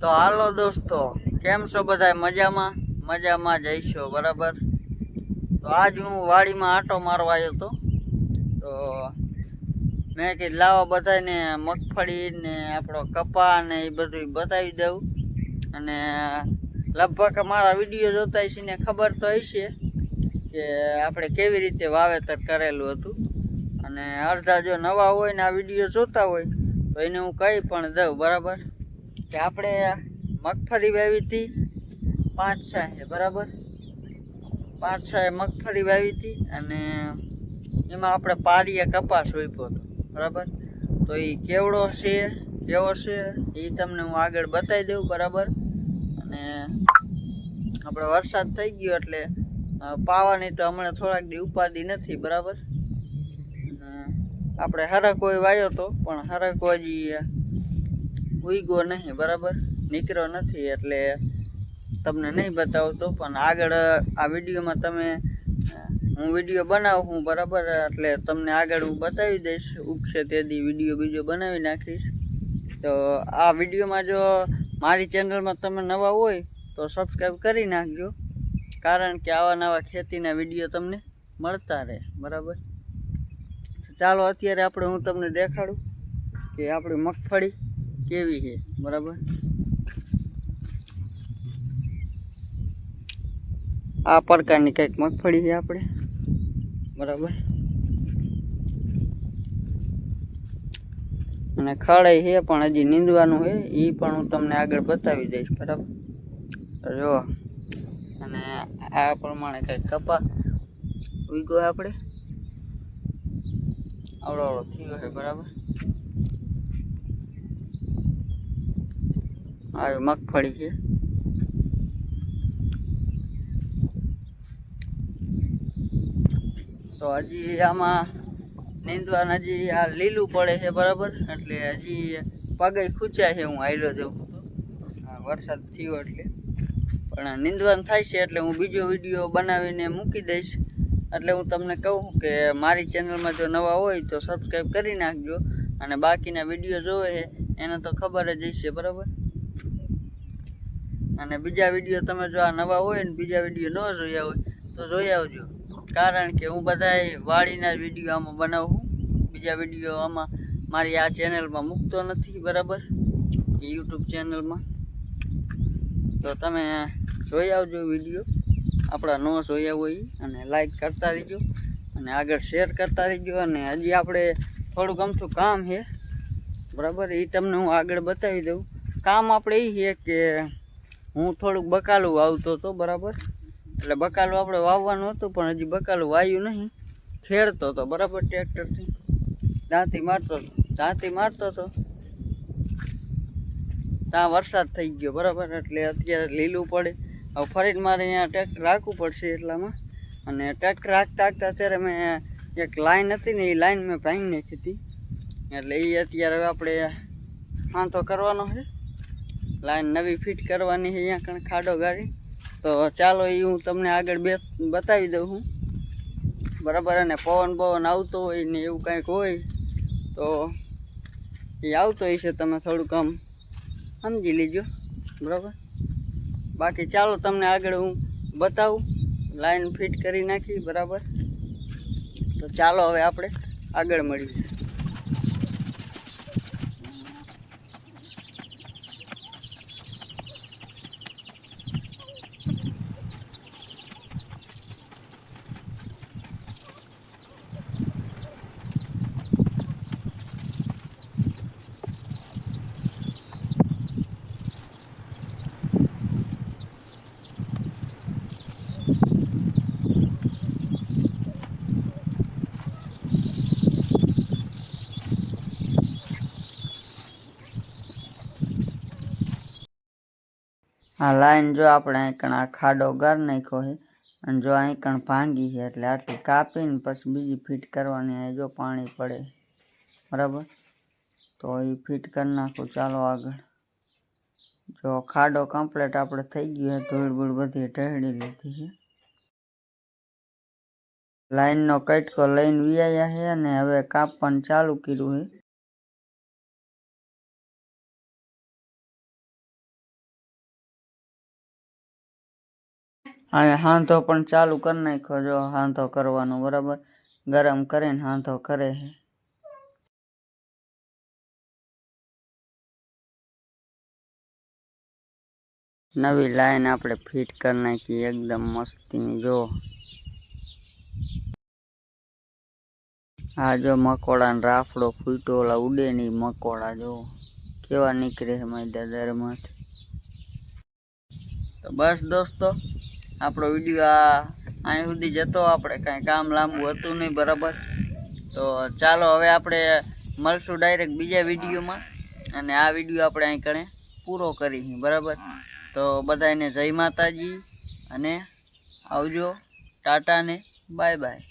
તો હાલો દોસ્તો, કેમ છો બધા મજામાં? મજામાં જઈશો બરાબર? તો આજ હું વાડીમાં આંટો મારવા આવ્યો હતો તો મેં કીધું, લાવો બધાને મગફળી ને આપણો કપા ને એ બધું બતાવી દઉં. અને લગભગ મારા વીડિયો જોતા હશે ને ખબર તો હશે કે આપણે કેવી રીતે વાવેતર કરેલું હતું. અને અડધા જો નવા હોય ને આ વીડિયો જોતા હોય, તો એને હું કંઈ પણ દઉં, બરાબર? કે આપણે મગફળી વાવી હતી પાંચ સાહે બરાબર? પાંચ સાહે મગફળી વાવી હતી અને એમાં આપણે પારીએ કપાસ રોપ્યો હતો, બરાબર? તો એ કેવડો છે, કેવો છે એ તમને હું આગળ બતાવી દઉં, બરાબર? અને આપણે વરસાદ થઈ ગયો એટલે પાવાની તો હમણાં થોડાક દી ઉપાધિ નથી, બરાબર? આપણે હરકો વાયો તો, પણ હરકો હજી ઉઈગો નહીં, બરાબર? નીકળ્યો નથી, એટલે તમને નહીં બતાવતો, પણ આગળ આ વિડીયોમાં તમે, હું વીડિયો બનાવું હું બરાબર? એટલે તમને આગળ હું બતાવી દઈશ, ઉગશે તે દી વીડિયો બીજો બનાવી નાખીશ. તો આ વિડીયોમાં જો મારી ચેનલમાં તમે નવા હોય, તો સબસ્ક્રાઈબ કરી નાખજો, કારણ કે આવા નવા ખેતીના વીડિયો તમને મળતા રહે, બરાબર? ચાલો, અત્યારે આપણે હું તમને દેખાડું કે આપણી મગફળી કેવી છે? બરાબર? આ પ્રકારની કંઈક મગફળી છે આપણે. બરાબર? અને ખડાઈ છે, પણ હજી નીંદવાનું છે. એ પણ હું તમને આગળ બતાવી દઈશ, બરાબર? જો, અને આ પ્રમાણે કંઈક કપા ઉગ્યો આપણે. આવડો આવડો થયો છે, બરાબર? આવી મગફળી છે. તો હજી આમાં નીંદવાના હજી આ લીલું પડે છે બરાબર, એટલે હજી પગે ખૂચ્યા છે હું આયલો જઉં. આ વરસાદ થયો એટલે. પણ નીંદવાનું થાય છે એટલે હું બીજો વીડિયો બનાવીને મૂકી દઈશ. એટલે હું તમને કહું કે મારી ચેનલમાં જો નવા હોય તો સબસ્ક્રાઈબ કરી નાખજો. અને બાકીના વીડિયો જોવે છે, એને તો ખબર જ હશે, બરાબર? અને બીજા વીડિયો તમે જો આ નવા હોય ને બીજા વીડિયો ન જોયા હોય, તો જોઈ આવજો. કારણ કે હું બધાય વાડીના વીડિયો આમાં બનાવું બીજા વીડિયો આમાં મારી આ ચેનલમાં મૂકતો નથી, બરાબર? યુટ્યુબ ચેનલમાં. તો તમે જોઈ આવજો વીડિયો. આપણા ન જોયા હોય અને લાઈક કરતા રહીજો અને આગળ શેર કરતા રહીજો અને હજી આપણે થોડુંક અમથું કામ છે. બરાબર? એ તમને હું આગળ બતાવી દઉં. કામ આપણે એ છે કે હું થોડુંક બકાલું વાવતો હતો, બરાબર? એટલે બકાલું આપણે વાવવાનું હતું, પણ હજી બકાલું વાવ્યું નહીં. ખેડતો હતો, બરાબર, ટ્રેક્ટરથી? દાંતી મારતો હતો, દાંતી મારતો હતો. ત્યાં વરસાદ થઈ ગયો, બરાબર? એટલે અત્યારે લીલું પડે. હવે ફરીને મારે અહીંયા ટ્રેક્ટર રાખવું પડશે એટલામાં. અને ટ્રેક્ટર રાખતા રાખતા અત્યારે મેં એક લાઈન હતી ને, એ લાઈન મેં ભાંગી નાખી હતી. એટલે એ અત્યારે આપણે તો કરવાનો છે. લાઈન નવી ફિટ કરવાની છે, અહીંયા કણ ખાડો ગાડી. તો ચાલો એ હું તમને આગળ બે બતાવી દઉં હું. બરાબર, અને પવન પવન આવતો હોય ને એવું કંઈક હોય, તો એ આવતો હશે તમે થોડુંક આમ સમજી લીજો. બરાબર? બાકી ચાલો તમને આગળ હું બતાવું. લાઈન ફિટ કરી નાખી, બરાબર? તો ચાલો હવે આપણે આગળ મળીએ. આ લાઈન જો આપણે અહીં કણ આ ખાડો ગાર નાખ્યો છે અને જો અહીં ભાંગી છે એટલે આટલી કાપીને પછી બીજી ફિટ કરવાની અહીં જો પાણી પડે. બરાબર? તો એ ફિટ કરી નાખું. ચાલો આગળ. જો ખાડો કમ્પ્લેટ આપણે થઈ ગયો ધૂળ બૂળ બધી ઢહેડી લીધી છે. લાઈનનો કટકો લઈને વિયાયા છે અને હવે કાપવાનું ચાલુ કર્યું છે. અહીંયા હાંધો પણ ચાલુ કરી નાખ્યો. જો હાંધો કરવાનો, બરાબર? ગરમ કરીને હાંધો કરે છે નવી લાઈન આપણે ફિટ કરી નાખી એકદમ મસ્તીની. જો. આ જો મકોડા રાફડો ફૂટો ઓલા ઉડે નહીં મકોડા, જો. કેવા નીકળે છે મારી દરમાંથી તો બસ દોસ્તો આપણો વીડિયો આ અહીં સુધી જતો, આપણે કાંઈ કામ લાંબુ હતું નહીં, બરાબર? તો ચાલો, હવે આપણે મળશું ડાયરેક્ટ બીજા વિડીયોમાં, અને આ વીડિયો આપણે અહીં કણે પૂરો કરી બરાબર? તો બધાને જય માતાજી, અને આવજો, ટાટાને બાય બાય